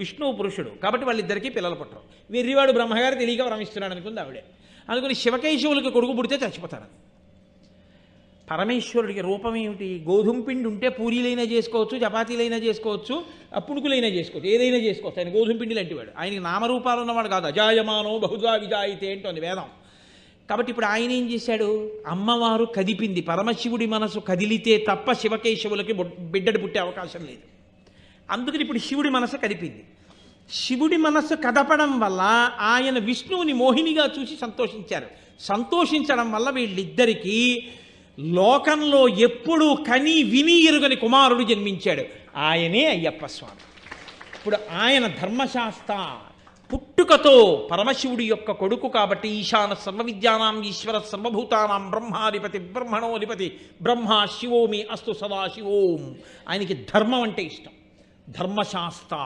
విష్ణువు పురుషుడు. కాబట్టి వాళ్ళిద్దరికీ పిల్లలు పుట్టరు వెర్రివాడు బ్రహ్మగారు తెలియక వరమిస్తున్నాడు అనుకుంది ఆవిడే. అనుకుని శివకేశవులకి కొడుకు పుడితే చచ్చిపోతాడు పరమేశ్వరుడికి రూపం ఏమిటి? గోధుమ పిండి ఉంటే పూరీలైనా చేసుకోవచ్చు చపాతీలైనా చేసుకోవచ్చు అప్పుడుకులైనా చేసుకోవచ్చు ఏదైనా చేసుకోవచ్చు. ఆయన గోధుమ పిండి లాంటివాడు ఆయనకి నామరూపాలు ఉన్నవాడు కాదు. అజాయమానో బహుదా విజాయితే అంటోంది వేదం. కాబట్టి ఇప్పుడు ఆయన ఏం చేశాడు? అమ్మవారు కదిపింది. పరమశివుడి మనసు కదిలితే తప్ప శివకేశవులకి బిడ్డడు పుట్టే అవకాశం లేదు. అందుకని ఇప్పుడు శివుడి మనసు కదిపింది. శివుడి మనస్సు కదపడం వల్ల ఆయన విష్ణువుని మోహినిగా చూసి సంతోషించారు. సంతోషించడం వల్ల వీళ్ళిద్దరికీ లోకంలో ఎప్పుడూ కని విని ఎరుగని కుమారుడు జన్మించాడు. ఆయనే అయ్యప్ప స్వామి. ఇప్పుడు ఆయన ధర్మశాస్త్ర పుట్టుకతో పరమశివుడి యొక్క కొడుకు కాబట్టి ఈశాన సర్వవిద్యానాం ఈశ్వర సర్వభూతానాం బ్రహ్మాధిపతి బ్రహ్మణోధిపతి బ్రహ్మ శివోమి అస్తు సదా శివోం. ఆయనకి ధర్మం అంటే ఇష్టం. ధర్మశాస్త్ర